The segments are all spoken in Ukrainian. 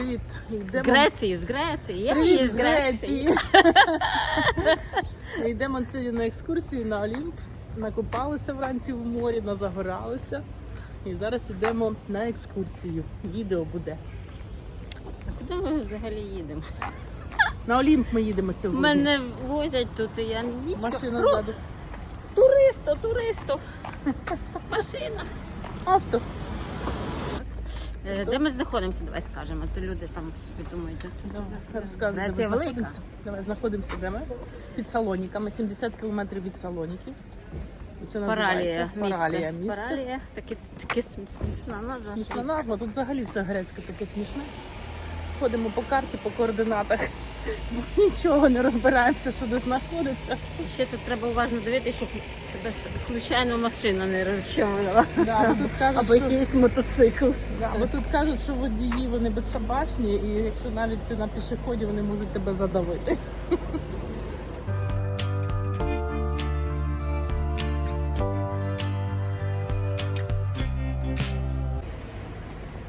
Привіт. З Йдемо. Греції, з Греції. Я Привіт з Греції. Йдемо сьогодні на екскурсію на Олімп. Накупалися вранці в морі, назагоралися. І зараз йдемо на екскурсію. Відео буде. А куди ми взагалі їдемо? На Олімп ми їдемо сьогодні. Мене возять тут, і я нічого. Машина ззаду. Туристо, туристо. Машина. Авто. Е, Де ми знаходимося, давай скажемо, то люди там собі думають, де це. Давай, розказуй, де ми Греція велика. знаходимося. Давай знаходимося де ми? Під Салоніками, 70 кілометрів від Салоніків. І це Паралія. називається Паралія місце. місце. Паралія. Таке, таке смішна назва. Смішна назва, тут взагалі все грецьке таке смішне. Ходимо по карті, по координатах, бо нічого не розбираємося, що де знаходиться. Ще тут треба уважно дивитися, щоб тебе с- случайно машина не розчавила. Да, бо тут кажуть, Або що, якийсь мотоцикл. да, бо тут кажуть, що водії вони безшабашні, і якщо навіть ти на пішоході, вони можуть тебе задавити.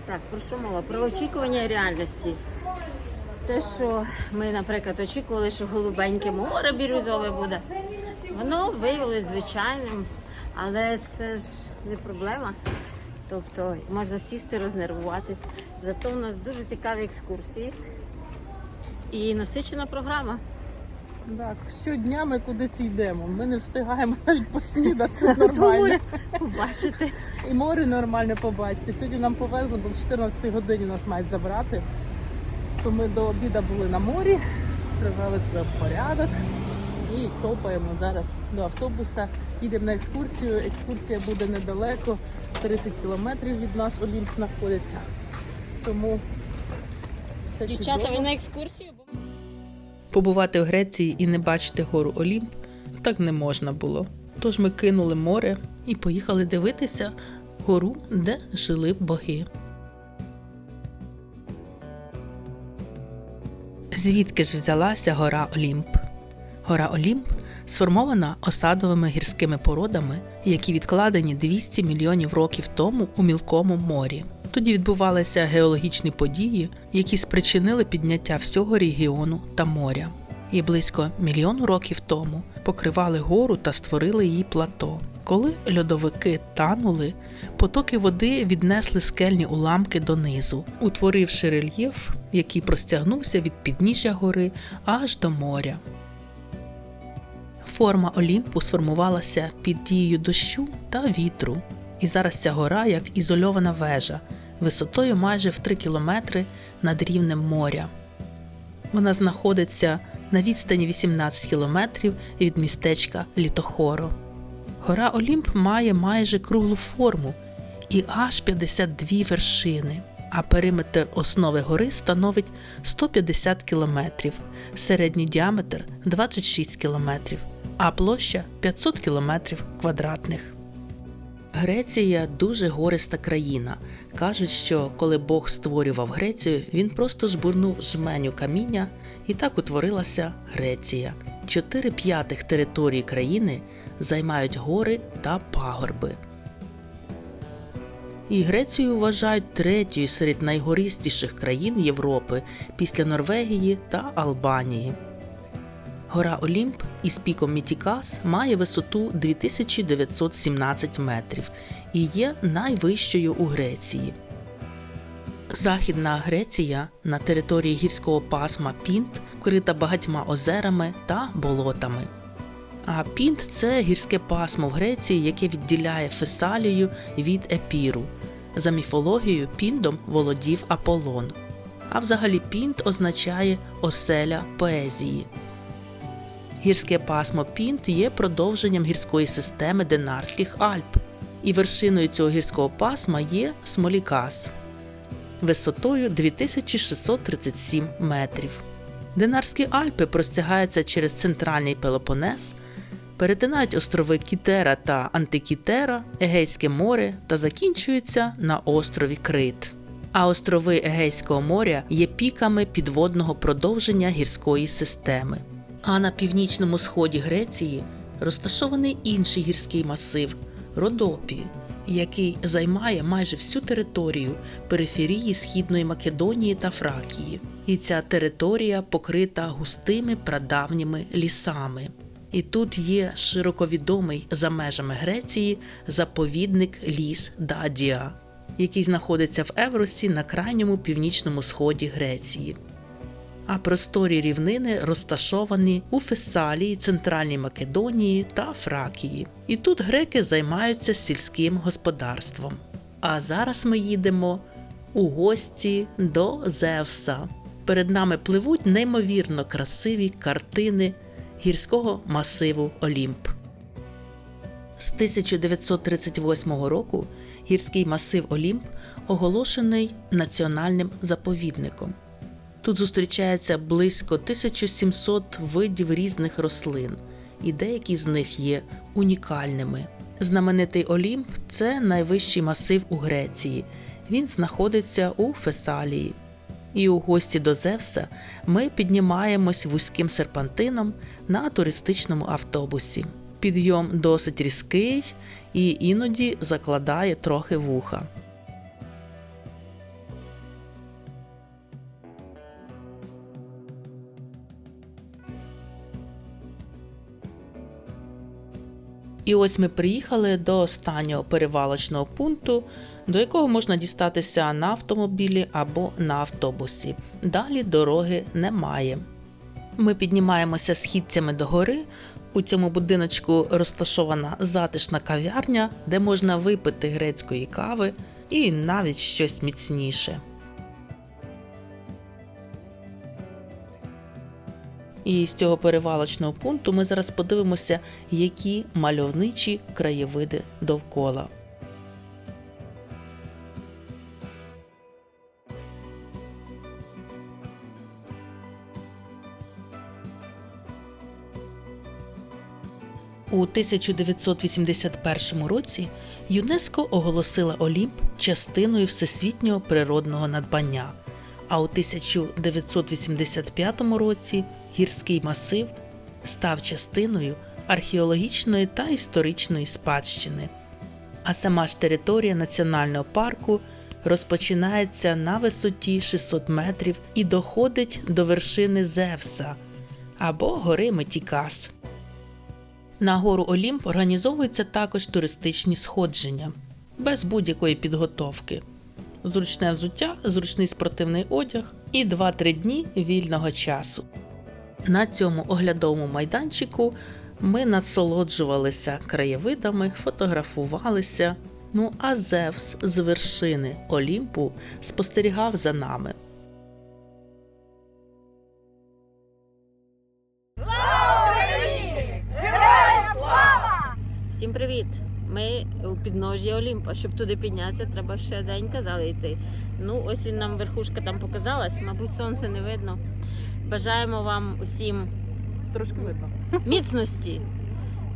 Так, про що мова? Про очікування реальності. Те, що ми, наприклад, очікували, що голубеньке море бірюзове буде, воно виявилось звичайним, але це ж не проблема. Тобто можна сісти, рознервуватись. Зато у нас дуже цікаві екскурсії і насичена програма. Так, щодня ми кудись йдемо. Ми не встигаємо навіть поснідати нормально. побачити. І море нормально побачити. Сьогодні нам повезло, бо в 14 годині нас мають забрати. То ми до обіду були на морі, привели себе в порядок і топаємо зараз до автобуса. Їдемо на екскурсію. Екскурсія буде недалеко, 30 кілометрів від нас Олімп знаходиться. Тому все Дівчата, чудово. ви на екскурсію? Побувати в Греції і не бачити гору Олімп так не можна було. Тож ми кинули море і поїхали дивитися гору, де жили боги. Звідки ж взялася гора Олімп? Гора Олімп сформована осадовими гірськими породами, які відкладені 200 мільйонів років тому у мілкому морі. Тоді відбувалися геологічні події, які спричинили підняття всього регіону та моря. І близько мільйону років тому покривали гору та створили її плато. Коли льодовики танули, потоки води віднесли скельні уламки донизу, утворивши рельєф, який простягнувся від підніжжя гори аж до моря. Форма Олімпу сформувалася під дією дощу та вітру, і зараз ця гора як ізольована вежа, висотою майже в 3 кілометри над рівнем моря. Вона знаходиться на відстані 18 кілометрів від містечка Літохоро. Гора Олімп має майже круглу форму і аж 52 вершини, а периметр основи гори становить 150 кілометрів, середній діаметр 26 кілометрів, а площа 500 кілометрів квадратних. Греція дуже гориста країна. Кажуть, що коли Бог створював Грецію, він просто жбурнув жменю каміння, і так утворилася Греція. Чотири п'ятих території країни займають гори та пагорби. І Грецію вважають третьою серед найгористіших країн Європи після Норвегії та Албанії. Гора Олімп із піком Мітікас має висоту 2917 метрів і є найвищою у Греції. Західна Греція на території гірського пасма Пінт вкрита багатьма озерами та болотами. А Пінт це гірське пасмо в Греції, яке відділяє Фесалію від Епіру. За міфологією Піндом володів Аполлон. А взагалі Пінт означає оселя поезії. Гірське пасмо Пінт є продовженням гірської системи Денарських Альп, і вершиною цього гірського пасма є Смолікас висотою 2637 метрів. Динарські Альпи простягаються через центральний Пелопонес, перетинають острови Кітера та Антикітера, Егейське море та закінчуються на острові Крит. А острови Егейського моря є піками підводного продовження гірської системи. А на північному сході Греції розташований інший гірський масив Родопі, який займає майже всю територію периферії Східної Македонії та Фракії. І ця територія покрита густими прадавніми лісами. І тут є широковідомий за межами Греції заповідник ліс Дадія, який знаходиться в Евросі на крайньому північному сході Греції. А просторі рівнини розташовані у Фесалії, Центральній Македонії та Фракії. І тут греки займаються сільським господарством. А зараз ми їдемо у гості до Зевса. Перед нами пливуть неймовірно красиві картини гірського масиву Олімп. З 1938 року гірський масив Олімп оголошений національним заповідником. Тут зустрічається близько 1700 видів різних рослин, і деякі з них є унікальними. Знаменитий Олімп це найвищий масив у Греції. Він знаходиться у Фесалії. І у гості до Зевса ми піднімаємось вузьким серпантином на туристичному автобусі. Підйом досить різкий і іноді закладає трохи вуха. І ось ми приїхали до останнього перевалочного пункту, до якого можна дістатися на автомобілі або на автобусі. Далі дороги немає. Ми піднімаємося східцями до гори. У цьому будиночку розташована затишна кав'ярня, де можна випити грецької кави і навіть щось міцніше. І з цього перевалочного пункту ми зараз подивимося, які мальовничі краєвиди довкола. У 1981 році ЮНЕСКО оголосила Олімп частиною всесвітнього природного надбання. А у 1985 році гірський масив став частиною археологічної та історичної спадщини. А сама ж територія національного парку розпочинається на висоті 600 метрів і доходить до вершини Зевса або гори Метікас. На гору Олімп організовуються також туристичні сходження без будь-якої підготовки зручне взуття, зручний спортивний одяг і 2-3 дні вільного часу. На цьому оглядовому майданчику ми насолоджувалися краєвидами, фотографувалися. Ну а Зевс з вершини Олімпу спостерігав за нами. Всім привіт! Ми у підножі Олімпа. Щоб туди піднятися, треба ще день казали йти. Ну, ось він нам верхушка там показалась, мабуть, сонце не видно. Бажаємо вам усім Трошки видно. міцності,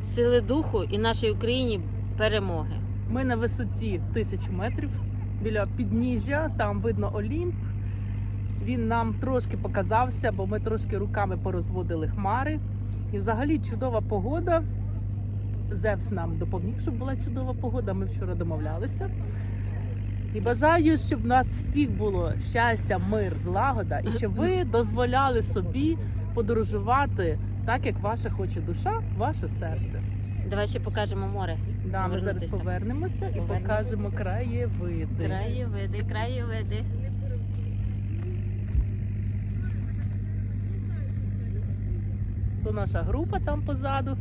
сили духу і нашій Україні перемоги. Ми на висоті тисячу метрів біля підніжжя, там видно Олімп. Він нам трошки показався, бо ми трошки руками порозводили хмари. І взагалі чудова погода. Зевс нам допоміг, щоб була чудова погода. Ми вчора домовлялися. І бажаю, щоб в нас всіх було щастя, мир, злагода, і щоб ви дозволяли собі подорожувати так, як ваша хоче душа, ваше серце. Давай ще покажемо море. Да, ми зараз там. повернемося і Повернемося. покажемо краєвиди. Краєвиди, краєвиди. То наша група там позаду.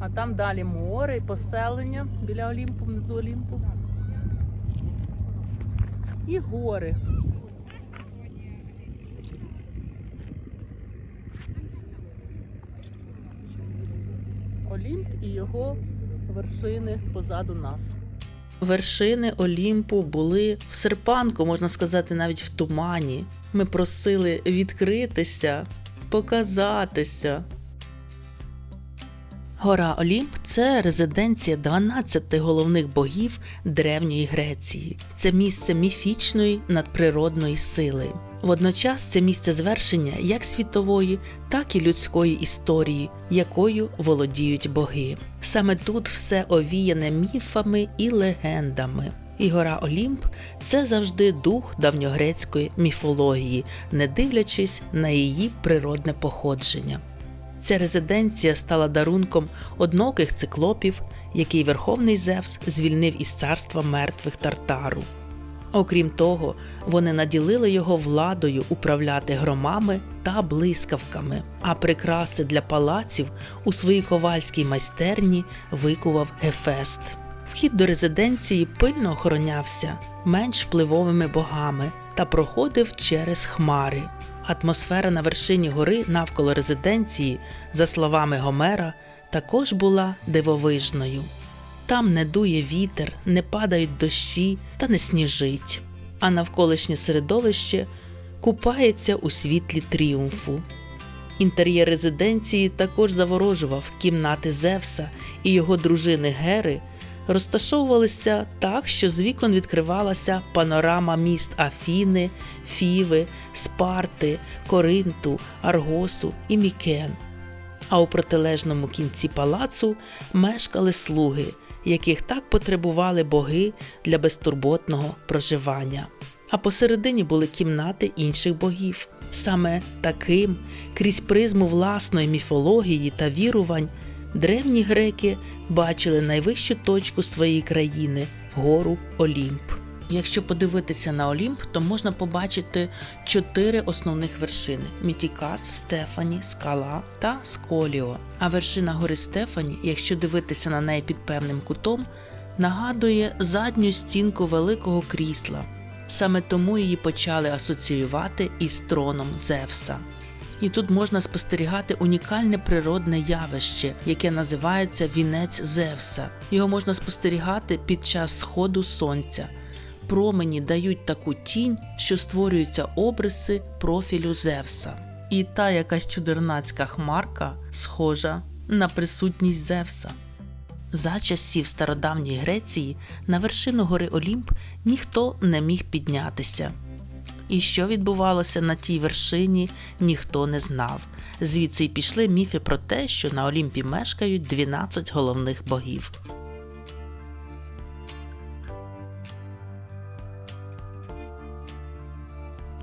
А там далі море і поселення біля Олімпу, внизу Олімпу. І гори. Олімп і його вершини позаду нас. Вершини Олімпу були в серпанку, можна сказати, навіть в тумані. Ми просили відкритися, показатися. Гора Олімп це резиденція 12 головних богів древньої Греції. Це місце міфічної надприродної сили. Водночас це місце звершення як світової, так і людської історії, якою володіють боги. Саме тут все овіяне міфами і легендами. І гора Олімп це завжди дух давньогрецької міфології, не дивлячись на її природне походження. Ця резиденція стала дарунком одноких циклопів, який Верховний Зевс звільнив із царства мертвих Тартару. Окрім того, вони наділили його владою управляти громами та блискавками, а прикраси для палаців у своїй ковальській майстерні викував Гефест. Вхід до резиденції пильно охоронявся менш впливовими богами та проходив через хмари. Атмосфера на вершині гори навколо резиденції, за словами Гомера, також була дивовижною. Там не дує вітер, не падають дощі та не сніжить, а навколишнє середовище купається у світлі тріумфу. Інтер'єр резиденції також заворожував кімнати Зевса і його дружини Гери розташовувалися так, що з вікон відкривалася панорама міст Афіни, Фіви, Спарти, Коринту, Аргосу і Мікен. А у протилежному кінці палацу мешкали слуги, яких так потребували боги для безтурботного проживання. А посередині були кімнати інших богів. Саме таким, крізь призму власної міфології та вірувань, древні греки бачили найвищу точку своєї країни гору Олімп. Якщо подивитися на Олімп, то можна побачити чотири основних вершини: Мітікас, Стефані, Скала та Сколіо. А вершина гори Стефані, якщо дивитися на неї під певним кутом, нагадує задню стінку великого крісла. Саме тому її почали асоціювати із троном Зевса. І тут можна спостерігати унікальне природне явище, яке називається вінець Зевса. Його можна спостерігати під час сходу сонця. Промені дають таку тінь, що створюються обриси профілю Зевса. І та якась чудернацька хмарка схожа на присутність Зевса. За часів стародавньої Греції на вершину гори Олімп ніхто не міг піднятися. І що відбувалося на тій вершині, ніхто не знав. Звідси й пішли міфи про те, що на Олімпі мешкають 12 головних богів.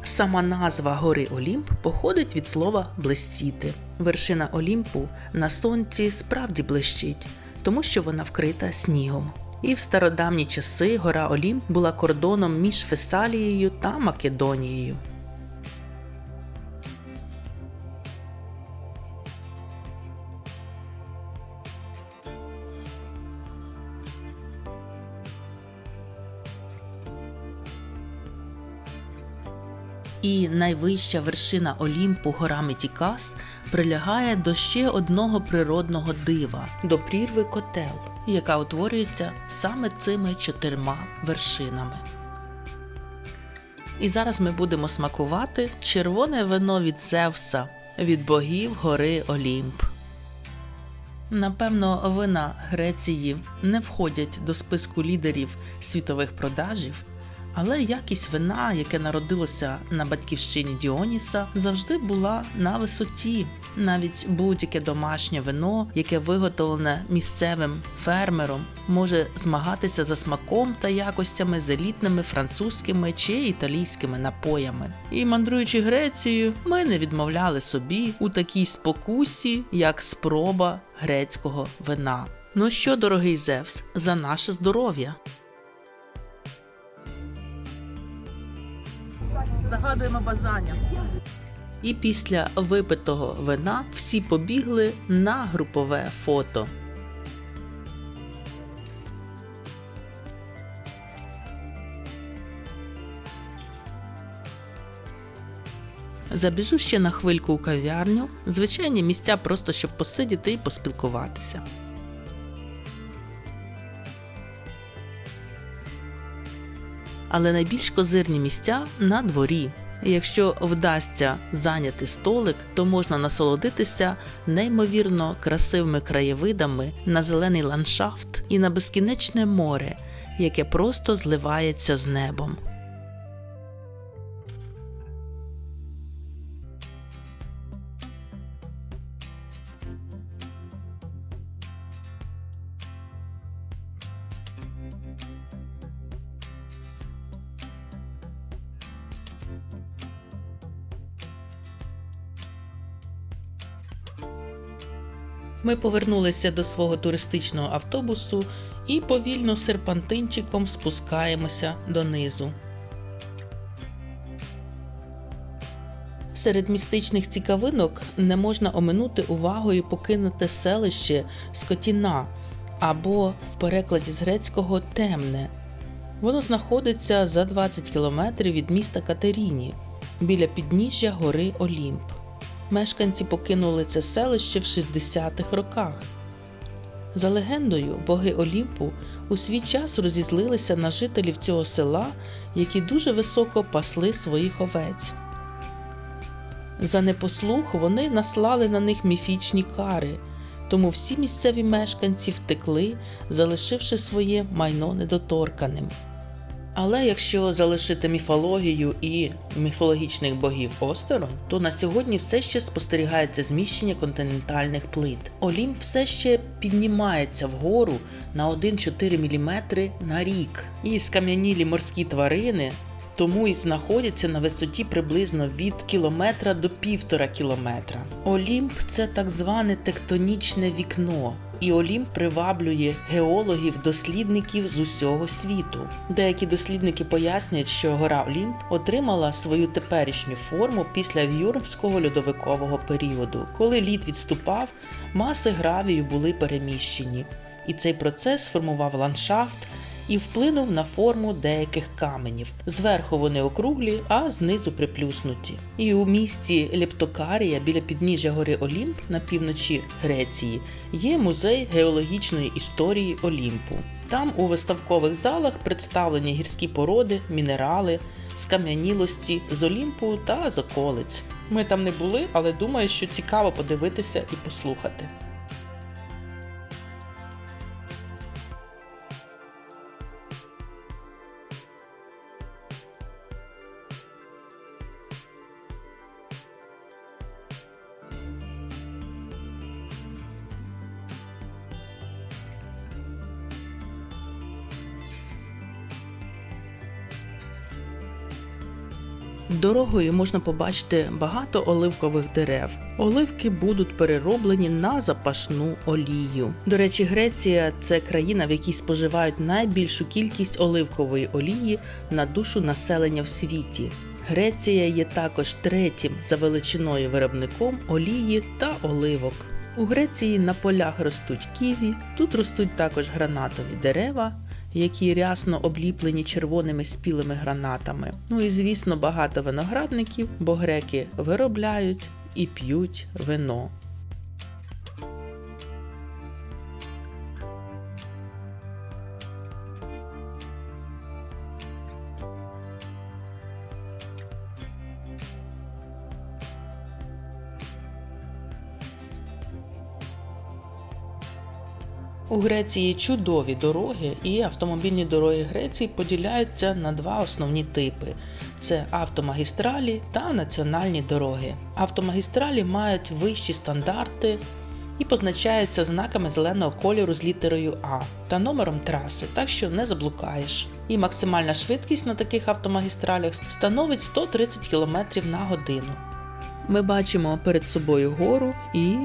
Сама назва гори Олімп походить від слова блистіти. Вершина Олімпу на сонці справді блищить, тому що вона вкрита снігом. І в стародавні часи гора Олімп була кордоном між Фесалією та Македонією. І найвища вершина Олімпу гора Метікас прилягає до ще одного природного дива до прірви Котел, яка утворюється саме цими чотирма вершинами. І зараз ми будемо смакувати червоне вино від Зевса від богів гори Олімп. Напевно, вина Греції не входять до списку лідерів світових продажів, але якість вина, яке народилося на батьківщині Діоніса, завжди була на висоті. Навіть будь-яке домашнє вино, яке виготовлене місцевим фермером, може змагатися за смаком та якостями з елітними французькими чи італійськими напоями. І мандруючи Грецією, ми не відмовляли собі у такій спокусі, як спроба грецького вина. Ну що, дорогий Зевс, за наше здоров'я! Загадуємо бажання. І після випитого вина всі побігли на групове фото. Забіжу ще на хвильку у кав'ярню. Звичайні місця просто щоб посидіти і поспілкуватися. Але найбільш козирні місця на дворі. Якщо вдасться зайняти столик, то можна насолодитися неймовірно красивими краєвидами на зелений ландшафт і на безкінечне море, яке просто зливається з небом. Ми повернулися до свого туристичного автобусу і повільно серпантинчиком спускаємося донизу. Серед містичних цікавинок не можна оминути увагою покинуте селище Скотіна або в перекладі з грецького темне. Воно знаходиться за 20 кілометрів від міста Катеріні біля підніжжя гори Олімп. Мешканці покинули це селище в 60-х роках. За легендою, боги Олімпу у свій час розізлилися на жителів цього села, які дуже високо пасли своїх овець. За непослух вони наслали на них міфічні кари, тому всі місцеві мешканці втекли, залишивши своє майно недоторканим. Але якщо залишити міфологію і міфологічних богів осторонь, то на сьогодні все ще спостерігається зміщення континентальних плит. Олімп все ще піднімається вгору на 1-4 мм на рік, і скам'янілі морські тварини тому і знаходяться на висоті приблизно від кілометра до півтора кілометра. Олімп це так зване тектонічне вікно. І Олімп приваблює геологів, дослідників з усього світу. Деякі дослідники пояснюють, що гора Олімп отримала свою теперішню форму після В'юрмського льодовикового періоду. Коли лід відступав, маси гравію були переміщені, і цей процес сформував ландшафт і вплинув на форму деяких каменів. Зверху вони округлі, а знизу приплюснуті. І у місті Лептокарія біля підніжжя гори Олімп на півночі Греції є музей геологічної історії Олімпу. Там у виставкових залах представлені гірські породи, мінерали, скам'янілості з Олімпу та з околиць. Ми там не були, але думаю, що цікаво подивитися і послухати. Дорогою можна побачити багато оливкових дерев. Оливки будуть перероблені на запашну олію. До речі, Греція це країна, в якій споживають найбільшу кількість оливкової олії на душу населення в світі. Греція є також третім за величиною виробником олії та оливок. У Греції на полях ростуть ківі, тут ростуть також гранатові дерева, які рясно обліплені червоними спілими гранатами. Ну і звісно, багато виноградників, бо греки виробляють і п'ють вино. У Греції чудові дороги, і автомобільні дороги Греції поділяються на два основні типи: це автомагістралі та національні дороги. Автомагістралі мають вищі стандарти і позначаються знаками зеленого кольору з літерою А та номером траси, так що не заблукаєш. І максимальна швидкість на таких автомагістралях становить 130 км на годину. Ми бачимо перед собою гору і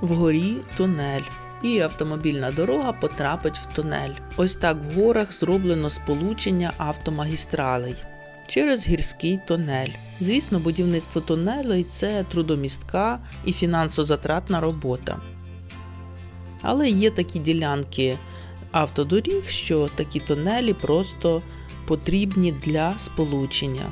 вгорі тунель і автомобільна дорога потрапить в тунель. Ось так в горах зроблено сполучення автомагістралей через гірський тунель. Звісно, будівництво тунелей це трудомістка і фінансозатратна робота. Але є такі ділянки автодоріг, що такі тунелі просто потрібні для сполучення.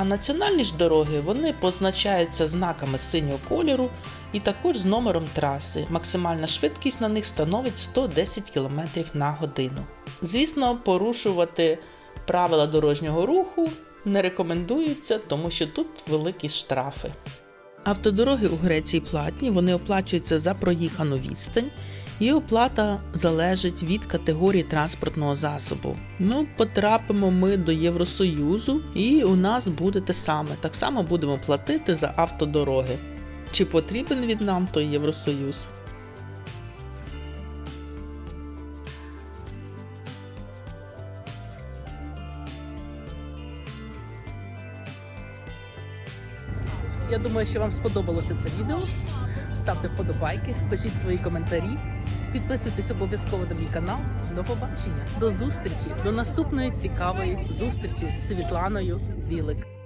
А національні ж дороги вони позначаються знаками синього кольору і також з номером траси. Максимальна швидкість на них становить 110 км на годину. Звісно, порушувати правила дорожнього руху не рекомендується, тому що тут великі штрафи. Автодороги у Греції платні, вони оплачуються за проїхану відстань, і оплата залежить від категорії транспортного засобу. Ну, потрапимо ми до Євросоюзу, і у нас буде те саме. Так само будемо платити за автодороги. Чи потрібен від нам той Євросоюз? Я думаю, що вам сподобалося це відео. Ставте вподобайки, пишіть свої коментарі, підписуйтесь обов'язково на мій канал. До побачення, до зустрічі, до наступної цікавої зустрічі з Світланою Білик.